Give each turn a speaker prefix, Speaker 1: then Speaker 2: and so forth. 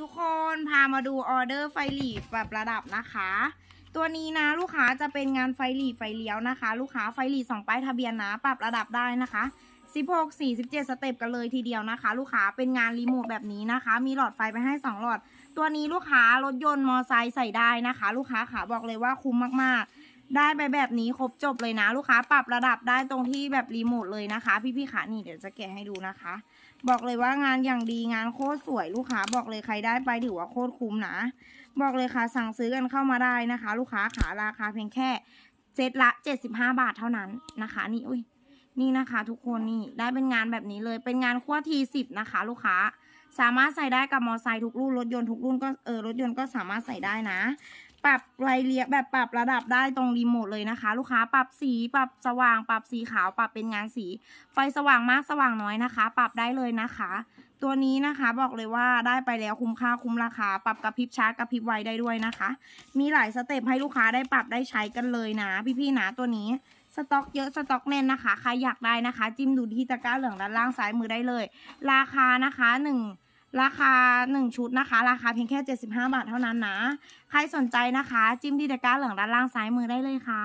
Speaker 1: ทุกคนพามาดูออเดอร์ไฟหลีปรับระดับนะคะ ตัวนี้นะลูกค้าจะเป็นงานไฟหลีไฟเลี้ยวนะคะ ลูกค้าไฟหลีสองป้ายทะเบียนนะ ปรับระดับได้นะคะ16 47 สเต็ปกันเลยทีเดียวนะคะ ลูกค้าเป็นงานรีโมทแบบนี้นะคะ มีหลอดไฟไปให้ 2 หลอด ตัวนี้ลูกค้ารถยนต์มอไซค์ใส่ได้นะคะ ลูกค้าขาบอกเลยว่าคุ้มมากๆ ได้ไปแบบนี้ครบจบเลยนะ ลูกค้า ปรับระดับได้ตรงที่แบบรีโมทเลยนะคะ พี่ๆขานี่เดี๋ยวจะแกะให้ดูนะคะ บอกเลยว่างานอย่างดีงานโคตรสวยลูกค้า บอกเลยใครได้ไปถือว่าโคตรคุ้มนะ บอกเลยค่ะสั่งซื้อกันเข้ามาได้นะคะ ลูกค้าขาราคาเพียงแค่เซตละ 75 บาทเท่านั้นนะคะ นี่อุ้ยนี่นะคะทุกคนนี่ได้เป็นงานแบบนี้เลยเป็นงานขั้วทีสิบนะคะ ลูกค้า สามารถใส่ได้กับมอไซค์ทุกรุ่นรถยนต์ทุกรุ่นก็เออรถยนต์ก็สามารถใส่ได้นะ ปรับรายเรียแบบปรับระดับได้ตรงรีโมทเลยนะคะ ลูกค้าปรับสีปรับสว่าง ปรับสีขาวปรับเป็นงานสี ไฟสว่างมากสว่างน้อยนะคะ ปรับได้เลยนะคะ ตัวนี้นะคะบอกเลยว่าได้ไปแล้วคุ้มค่าคุ้มราคา ปรับกระพริบช้ากระพริบไวได้ด้วยนะคะ มีหลายสเต็ปให้ลูกค้าได้ปรับได้ใช้กันเลยนะ พี่ๆนะตัวนี้สต็อกเยอะสต็อกแน่นนะคะใครอยากได้นะคะ จิ้มดูที่ตะกร้าเหลืองด้านล่างซ้ายมือได้เลย ราคานะคะหนึ่ง ราคาหนึ่งชุดนะคะ ราคาเพียงแค่ 75 บาทเท่านั้นนะ ใครสนใจนะคะ จิ้มที่ตะกร้าเหลืองด้านล่างซ้ายมือได้เลยค่ะ